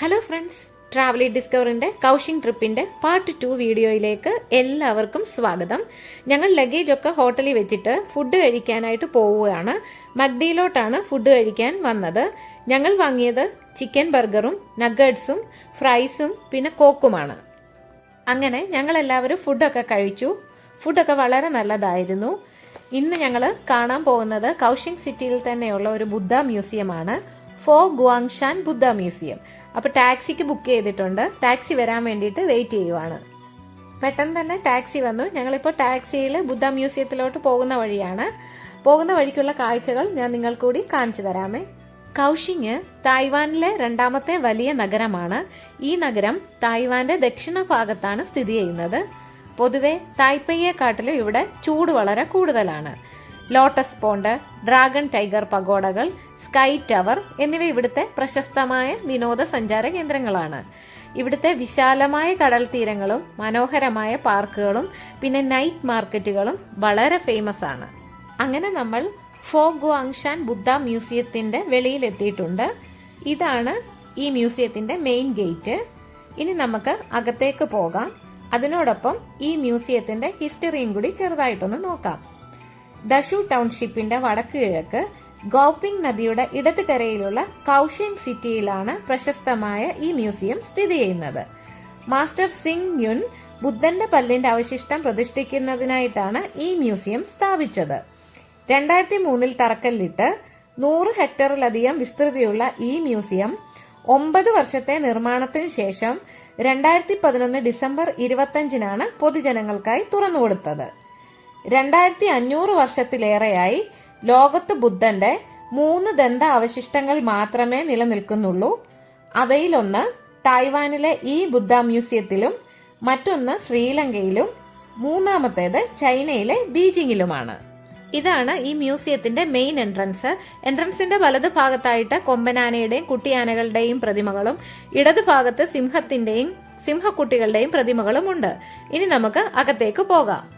Hello friends ട്രാവലി ഡിസ്കവറിന്റെ Kaohsiung ട്രിപ്പിന്റെ പാർട്ട് ടു വീഡിയോയിലേക്ക് എല്ലാവർക്കും സ്വാഗതം. ഞങ്ങൾ ലഗേജ് ഒക്കെ ഹോട്ടലിൽ വെച്ചിട്ട് ഫുഡ് കഴിക്കാനായിട്ട് പോവുകയാണ്. മഗ്ഡിയിലോട്ടാണ് ഫുഡ് കഴിക്കാൻ വന്നത്. ഞങ്ങൾ വാങ്ങിയത് ചിക്കൻ ബർഗറും നഗേഡ്സും ഫ്രൈസും പിന്നെ കോക്കുമാണ് അങ്ങനെ ഞങ്ങൾ എല്ലാവരും ഫുഡൊക്കെ കഴിച്ചു. ഫുഡൊക്കെ വളരെ നല്ലതായിരുന്നു. ഇന്ന് ഞങ്ങൾ കാണാൻ പോകുന്നത് കൗഷിംഗ് സിറ്റിയിൽ തന്നെയുള്ള ഒരു ബുദ്ധ മ്യൂസിയമാണ് ഫോ ഗുവാങ്ഷാൻ ബുദ്ധ മ്യൂസിയം അപ്പൊ ടാക്സിക്ക് ബുക്ക് ചെയ്തിട്ടുണ്ട്. ടാക്സി വരാൻ വേണ്ടിയിട്ട് വെയിറ്റ് ചെയ്യുവാണ്. പെട്ടെന്ന് തന്നെ ടാക്സി വന്നു. ഞങ്ങളിപ്പോൾ ടാക്സിയിൽ ബുദ്ധ മ്യൂസിയത്തിലോട്ട് പോകുന്ന വഴിയാണ്. പോകുന്ന വഴിക്കുള്ള കാഴ്ചകൾ ഞാൻ നിങ്ങൾ കൂടി കാണിച്ചു തരാമേ. കൗഷിങ് തായ്വാനിലെ രണ്ടാമത്തെ വലിയ നഗരമാണ്. ഈ നഗരം തായ്വാന്റെ ദക്ഷിണ ഭാഗത്താണ് സ്ഥിതി ചെയ്യുന്നത്. പൊതുവെ തായ്പയ്യെക്കാട്ടിലും ഇവിടെ ചൂട് വളരെ കൂടുതലാണ്. ലോട്ടസ് പോണ്ട് ഡ്രാഗൺ ടൈഗർ പഗോഡകൾ സ്കൈ ടവർ എന്നിവ ഇവിടുത്തെ പ്രശസ്തമായ വിനോദസഞ്ചാര കേന്ദ്രങ്ങളാണ്. ഇവിടുത്തെ വിശാലമായ കടൽ തീരങ്ങളും മനോഹരമായ പാർക്കുകളും പിന്നെ നൈറ്റ് മാർക്കറ്റുകളും വളരെ ഫേമസ് ആണ്. അങ്ങനെ നമ്മൾ ഫോ ഗുവാങ്ഷാൻ ബുദ്ധ മ്യൂസിയത്തിന്റെ വെളിയിലെത്തിയിട്ടുണ്ട് ഇതാണ് ഈ മ്യൂസിയത്തിന്റെ മെയിൻ ഗേറ്റ് ഇനി നമുക്ക് അകത്തേക്ക് പോകാം. അതിനോടൊപ്പം ഈ മ്യൂസിയത്തിന്റെ ഹിസ്റ്ററിയും കൂടി ചെറുതായിട്ടൊന്ന് നോക്കാം. ദഷു ടൗൺഷിപ്പിന്റെ വടക്ക് കിഴക്ക് ഗോപിംഗ് നദിയുടെ ഇടത് കരയിലുള്ള കൌഷ്യങ് സിറ്റിയിലാണ് പ്രശസ്തമായ ഈ മ്യൂസിയം സ്ഥിതി ചെയ്യുന്നത്. മാസ്റ്റർ സിംഗ് യുൻ ബുദ്ധന്റെ പല്ലിന്റെ അവശിഷ്ടം പ്രതിഷ്ഠിക്കുന്നതിനായിട്ടാണ് ഈ മ്യൂസിയം സ്ഥാപിച്ചത്. രണ്ടായിരത്തി മൂന്നിൽ തറക്കല്ലിട്ട് നൂറ് ഹെക്ടറിലധികം വിസ്തൃതിയുള്ള ഈ മ്യൂസിയം ഒമ്പത് വർഷത്തെ നിർമ്മാണത്തിന് ശേഷം രണ്ടായിരത്തി പതിനൊന്ന് ഡിസംബർ ഇരുപത്തഞ്ചിനാണ് പൊതുജനങ്ങൾക്കായി തുറന്നുകൊടുത്തത്. രണ്ടായിരത്തി അഞ്ഞൂറ് വർഷത്തിലേറെയായി ലോകത്ത് ബുദ്ധന്റെ മൂന്ന് ദന്ത അവശിഷ്ടങ്ങൾ മാത്രമേ നിലനിൽക്കുന്നുള്ളൂ. അവയിലൊന്ന് തായ്വാനിലെ ഈ ബുദ്ധ മ്യൂസിയത്തിലും മറ്റൊന്ന് ശ്രീലങ്കയിലും മൂന്നാമത്തേത് ചൈനയിലെ ബീജിംഗിലുമാണ് ഇതാണ് ഈ മ്യൂസിയത്തിന്റെ മെയിൻ എൻട്രൻസ്. എൻട്രൻസിന്റെ വലതു ഭാഗത്തായിട്ട് കൊമ്പനാനയുടെയും കുട്ടിയാനകളുടെയും പ്രതിമകളും ഇടതു ഭാഗത്ത് സിംഹത്തിന്റെയും സിംഹക്കുട്ടികളുടെയും പ്രതിമകളും ഉണ്ട് ഇനി നമുക്ക് അകത്തേക്ക് പോകാം.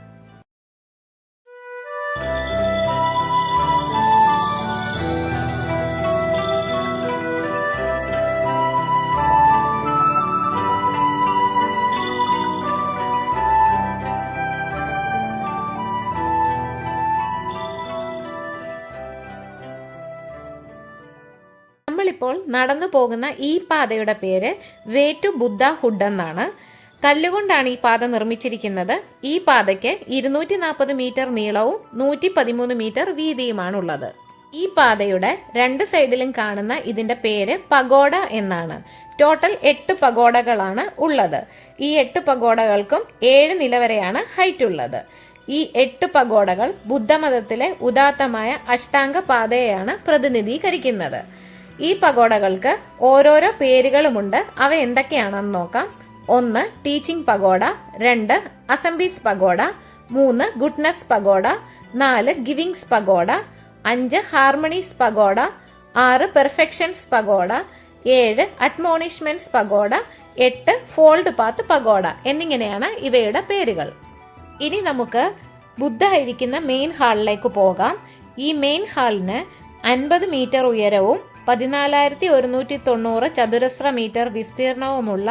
നമ്മളിപ്പോൾ നടന്നു പോകുന്ന ഈ പാതയുടെ പേര് വേ ടു ബുദ്ധ ഹുഡ് എന്നാണ്. കല്ലുകൊണ്ടാണ് ഈ പാത നിർമ്മിച്ചിരിക്കുന്നത്. ഈ പാതയ്ക്ക് ഇരുന്നൂറ്റി നാൽപ്പത് മീറ്റർ നീളവും നൂറ്റി പതിമൂന്ന് മീറ്റർ വീതിയുമാണുള്ളത്. ഈ പാതയുടെ രണ്ട് സൈഡിലും കാണുന്ന ഇതിന്റെ പേര് പഗോഡ എന്നാണ്. ടോട്ടൽ എട്ട് പഗോഡകളാണ് ഉള്ളത്. ഈ എട്ട് പഗോഡകൾക്കും ഏഴ് നില വരെയാണ് ഹൈറ്റ് ഉള്ളത്. ഈ എട്ട് പഗോഡകൾ ബുദ്ധമതത്തിലെ ഉദാത്തമായ അഷ്ടാംഗ പാതയെയാണ് പ്രതിനിധീകരിക്കുന്നത്. ഈ പഗോഡകൾക്ക് ഓരോരോ പേരുകളുമുണ്ട്. അവ എന്തൊക്കെയാണെന്ന് നോക്കാം. ഒന്ന് ടീച്ചിങ് പഗോഡ. രണ്ട് അസംബീസ് പഗോഡ. മൂന്ന് ഗുഡ്നസ് പഗോഡ. നാല് ഗിവിങ്സ് പഗോഡ. അഞ്ച് ഹാർമണീസ് പഗോഡ. ആറ് പെർഫെക്ഷൻസ് പഗോഡ. ഏഴ് അഡ്മോണിഷ്മെന്റ്സ് പഗോഡ. എട്ട് ഫോൾഡ് പാത്ത് പഗോഡ. എന്നിങ്ങനെയാണ് ഇവയുടെ പേരുകൾ. ഇനി നമുക്ക് ബുദ്ധ ഇരിക്കുന്ന മെയിൻ ഹാളിലേക്ക് പോകാം. ഈ മെയിൻ ഹാളിന് അൻപത് മീറ്റർ ഉയരവും പതിനാലായിരത്തി ഒരുന്നൂറ്റി തൊണ്ണൂറ് ചതുരശ്ര മീറ്റർ വിസ്തീർണവുമുള്ള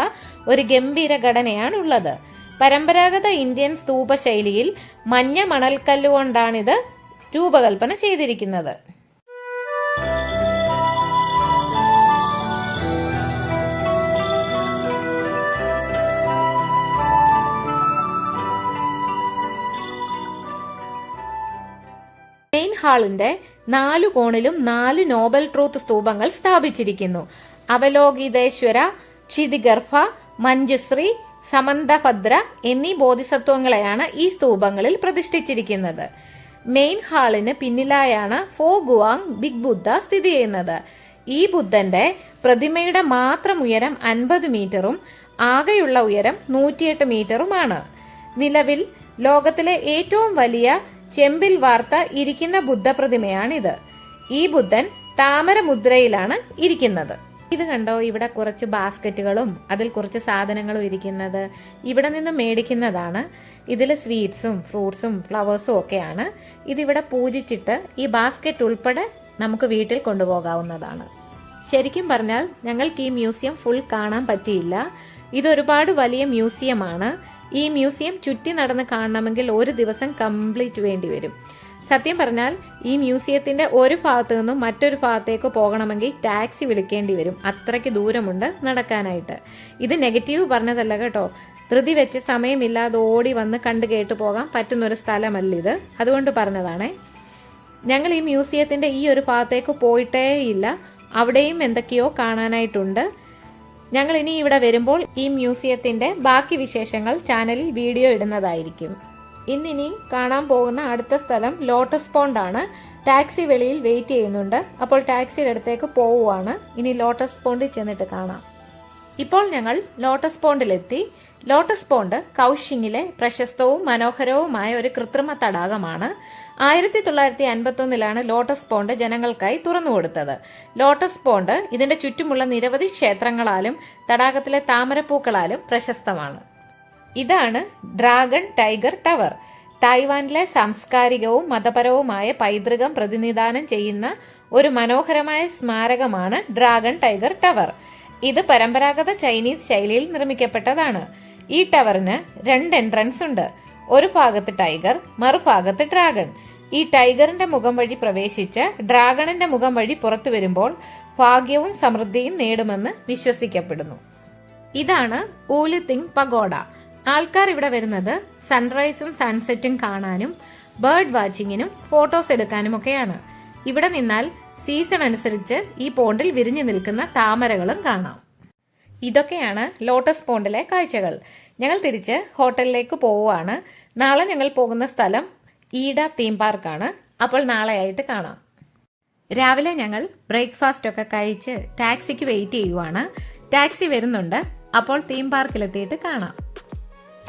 ഒരു ഗംഭീര ഘടനയാണുള്ളത്. പരമ്പരാഗത ഇന്ത്യൻ സ്തൂപ ശൈലിയിൽ മഞ്ഞ മണൽക്കല്ലുകൊണ്ടാണിത് രൂപകൽപ്പന ചെയ്തിരിക്കുന്നത്. മെയിൻ ഹാളിന്റെ നാലു കോണിലും നാല് നോബൽ ട്രൂത്ത് സ്തൂപങ്ങൾ സ്ഥാപിച്ചിരിക്കുന്നു. അവലോകിതേശ്വര ക്ഷിതിഗർഭ മഞ്ജുശ്രീ സമന്തഭദ്ര എന്നീ ബോധിസത്വങ്ങളെയാണ് ഈ സ്തൂപങ്ങളിൽ പ്രതിഷ്ഠിച്ചിരിക്കുന്നത്. മെയിൻ ഹാളിന് പിന്നിലായാണ് ഫോ ഗുവാങ് ബിഗ് ബുദ്ധ സ്ഥിതി ചെയ്യുന്നത്. ഈ ബുദ്ധന്റെ പ്രതിമയുടെ മാത്രം ഉയരം അൻപത് മീറ്ററും ആകെയുള്ള ഉയരം നൂറ്റിയെട്ട് മീറ്ററുമാണ്. നിലവിൽ ലോകത്തിലെ ഏറ്റവും വലിയ ചെമ്പിൽ വാർത്ത ഇരിക്കുന്ന ബുദ്ധപ്രതിമയാണിത്. ഈ ബുദ്ധൻ താമരമുദ്രയിലാണ് ഇരിക്കുന്നത്. ഇത് കണ്ടോ? ഇവിടെ കുറച്ച് ബാസ്ക്കറ്റുകളും അതിൽ കുറച്ച് സാധനങ്ങളും ഇരിക്കുന്നത്. ഇവിടെ നിന്ന് മേടിക്കുന്നതാണ്. ഇതിൽ സ്വീറ്റ്സും ഫ്രൂട്ട്സും ഫ്ലവേഴ്സും ഒക്കെയാണ്. ഇതിവിടെ പൂജിച്ചിട്ട് ഈ ബാസ്ക്കറ്റ് ഉൾപ്പെടെ നമുക്ക് വീട്ടിൽ കൊണ്ടുപോകാവുന്നതാണ്. ശരിക്കും പറഞ്ഞാൽ ഞങ്ങൾക്ക് ഈ മ്യൂസിയം ഫുൾ കാണാൻ പറ്റിയില്ല. ഇതൊരുപാട് വലിയ മ്യൂസിയമാണ്. ഈ മ്യൂസിയം ചുറ്റി നടന്ന് കാണണമെങ്കിൽ ഒരു ദിവസം കംപ്ലീറ്റ് വേണ്ടി വരും. സത്യം പറഞ്ഞാൽ ഈ മ്യൂസിയത്തിന്റെ ഒരു ഭാഗത്തു നിന്നും മറ്റൊരു ഭാഗത്തേക്ക് പോകണമെങ്കിൽ ടാക്സി വിളിക്കേണ്ടി വരും. അത്രയ്ക്ക് ദൂരമുണ്ട് നടക്കാനായിട്ട്. ഇത് നെഗറ്റീവ് പറഞ്ഞതല്ല കേട്ടോ. ധൃതി വെച്ച് സമയമില്ലാതെ ഓടി വന്ന് കണ്ടു കേട്ട് പോകാൻ പറ്റുന്ന ഒരു സ്ഥലമല്ല ഇത്. അതുകൊണ്ട് പറഞ്ഞതാണേ. ഞങ്ങൾ ഈ മ്യൂസിയത്തിന്റെ ഈ ഒരു ഭാഗത്തേക്ക് പോയിട്ടേ ഇല്ല. അവിടെയും എന്തൊക്കെയോ കാണാനായിട്ടുണ്ട്. ഞങ്ങൾ ഇനി ഇവിടെ വരുമ്പോൾ ഈ മ്യൂസിയത്തിന്റെ ബാക്കി വിശേഷങ്ങൾ ചാനലിൽ വീഡിയോ ഇടുന്നതായിരിക്കും. ഇന്നിനി കാണാൻ പോകുന്ന അടുത്ത സ്ഥലം ലോട്ടസ് പോണ്ട് ആണ്. ടാക്സി വെളിയിൽ വെയിറ്റ് ചെയ്യുന്നുണ്ട്. അപ്പോൾ ടാക്സിയുടെ അടുത്തേക്ക് പോവുകയാണ് ഇനി ലോട്ടസ് പോണ്ടിൽ ചെന്നിട്ട് കാണാം. ഇപ്പോൾ ഞങ്ങൾ ലോട്ടസ് പോണ്ടിലെത്തി. ലോട്ടസ് പോണ്ട് കൌഷിങ്ങിലെ പ്രശസ്തവും മനോഹരവുമായ ഒരു കൃത്രിമ തടാകമാണ്. ആയിരത്തി തൊള്ളായിരത്തി അൻപത്തി ഒന്നിലാണ് ലോട്ടസ് പോണ്ട് ജനങ്ങൾക്കായി തുറന്നുകൊടുത്തത്. ലോട്ടസ് പോണ്ട് ഇതിന്റെ ചുറ്റുമുള്ള നിരവധി ക്ഷേത്രങ്ങളാലും തടാകത്തിലെ താമരപ്പൂക്കളാലും പ്രശസ്തമാണ്. ഇതാണ് ഡ്രാഗൺ ടൈഗർ ടവർ. തായ്വാനിലെ സാംസ്കാരികവും മതപരവുമായ പൈതൃകം പ്രതിനിധാനം ചെയ്യുന്ന ഒരു മനോഹരമായ സ്മാരകമാണ് ഡ്രാഗൺ ടൈഗർ ടവർ. ഇത് പരമ്പരാഗത ചൈനീസ് ശൈലിയിൽ നിർമ്മിക്കപ്പെട്ടതാണ്. ഈ ടവറിന് രണ്ട് എൻട്രൻസ് ഉണ്ട്. ഒരു ഭാഗത്ത് ടൈഗർ മറുഭാഗത്ത് ഡ്രാഗൺ. ഈ ടൈഗറിന്റെ മുഖം വഴി പ്രവേശിച്ച് ഡ്രാഗണിന്റെ മുഖം വഴി പുറത്തു വരുമ്പോൾ ഭാഗ്യവും സമൃദ്ധിയും നേടുമെന്ന് വിശ്വസിക്കപ്പെടുന്നു. ഇതാണ് ഊലിത്തിങ് പഗോഡ. ആൾക്കാർ ഇവിടെ വരുന്നത് സൺറൈസും സൺസെറ്റും കാണാനും ബേർഡ് വാച്ചിങ്ങിനും ഫോട്ടോസ് എടുക്കാനും ഒക്കെയാണ്. ഇവിടെ നിന്നാൽ സീസൺ അനുസരിച്ച് ഈ പോണ്ടിൽ വിരിഞ്ഞു നിൽക്കുന്ന താമരകളും കാണാം. ഇതൊക്കെയാണ് ലോട്ടസ് പോണ്ടിലെ കാഴ്ചകൾ. ഞങ്ങൾ തിരിച്ച് ഹോട്ടലിലേക്ക് പോവുകയാണ്. നാളെ ഞങ്ങൾ പോകുന്ന സ്ഥലം ഈഡ തീം പാർക്കാണ്. അപ്പോൾ നാളെയായിട്ട് കാണാം. രാവിലെ ഞങ്ങൾ ബ്രേക്ക്ഫാസ്റ്റ് ഒക്കെ കഴിച്ച് ടാക്സിക്ക് വെയിറ്റ് ചെയ്യുവാണ്. ടാക്സി വരുന്നുണ്ട്. അപ്പോൾ തീം പാർക്കിലെത്തിയിട്ട് കാണാം.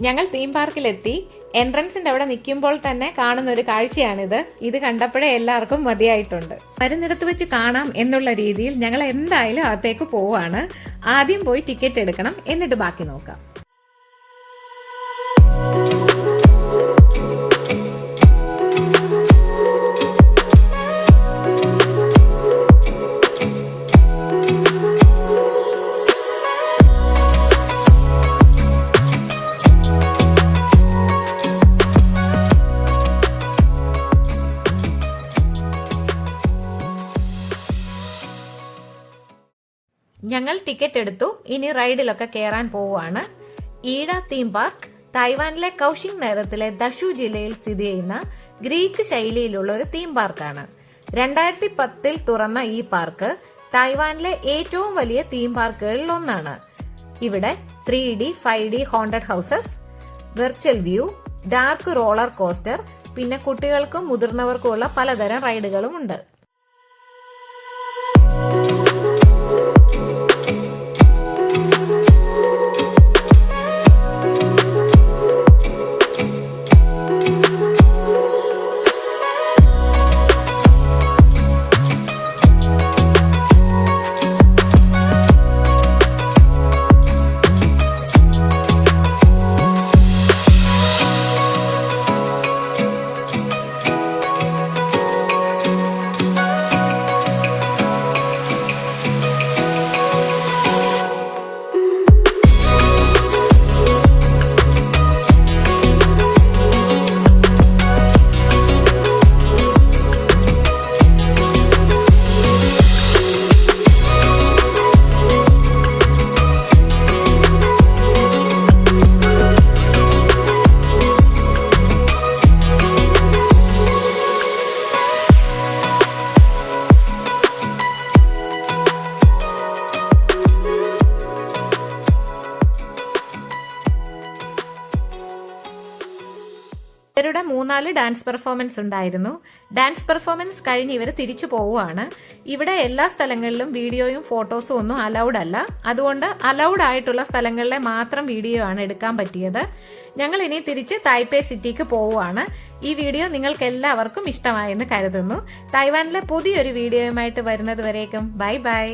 ഞങ്ങൾ തീം പാർക്കിലെത്തി. എൻട്രൻസിന്റെ അവിടെ നിൽക്കുമ്പോൾ തന്നെ കാണുന്ന ഒരു കാഴ്ചയാണിത്. ഇത് കണ്ടപ്പോഴേ എല്ലാവർക്കും മതിയായിട്ടുണ്ട്. വരുന്നിടത്ത് വെച്ച് കാണാം എന്നുള്ള രീതിയിൽ ഞങ്ങൾ എന്തായാലും അകത്തേക്ക് പോവാണ്. ആദ്യം പോയി ടിക്കറ്റ് എടുക്കണം. എന്നിട്ട് ബാക്കി നോക്കാം. ടിക്കറ്റ് എടുത്തു. ഇനി റൈഡിലൊക്കെ കയറാൻ പോവുകയാണ്. ഈഡ തീം പാർക്ക് തായ്വാനിലെ കൗഷിംഗ് നഗരത്തിലെ ദഷു ജില്ലയിൽ സ്ഥിതി ചെയ്യുന്ന ഗ്രീക്ക് ശൈലിയിലുള്ള ഒരു തീം പാർക്കാണ് രണ്ടായിരത്തി പത്തിൽ തുറന്ന ഈ പാർക്ക് തായ്വാനിലെ ഏറ്റവും വലിയ തീം പാർക്കുകളിൽ ഒന്നാണ്. ഇവിടെ three D five D haunted houses virtual view dark roller coaster പിന്നെ കുട്ടികൾക്കും മുതിർന്നവർക്കുമുള്ള പലതരം റൈഡുകളും ഉണ്ട്. മൂന്നാൽ ഡാൻസ് പെർഫോമൻസ് ഉണ്ടായിരുന്നു. ഡാൻസ് പെർഫോമൻസ് കഴിഞ്ഞ് ഇവർ തിരിച്ചു പോവുകയാണ്. ഇവിടെ എല്ലാ സ്ഥലങ്ങളിലും വീഡിയോയും ഫോട്ടോസും ഒന്നും അലൗഡ് അല്ല. അതുകൊണ്ട് അലൗഡ് ആയിട്ടുള്ള സ്ഥലങ്ങളിലെ മാത്രം വീഡിയോ ആണ് എടുക്കാൻ പറ്റിയത്. ഞങ്ങൾ ഇനി തിരിച്ച് തായ്പേ സിറ്റിക്ക് പോവുകയാണ്. ഈ വീഡിയോ നിങ്ങൾക്ക് എല്ലാവർക്കും ഇഷ്ടമായെന്ന് കരുതുന്നു. തായ്വാനിലെ പുതിയൊരു വീഡിയോയുമായിട്ട് വരുന്നത് വരേക്കും. Bye bye.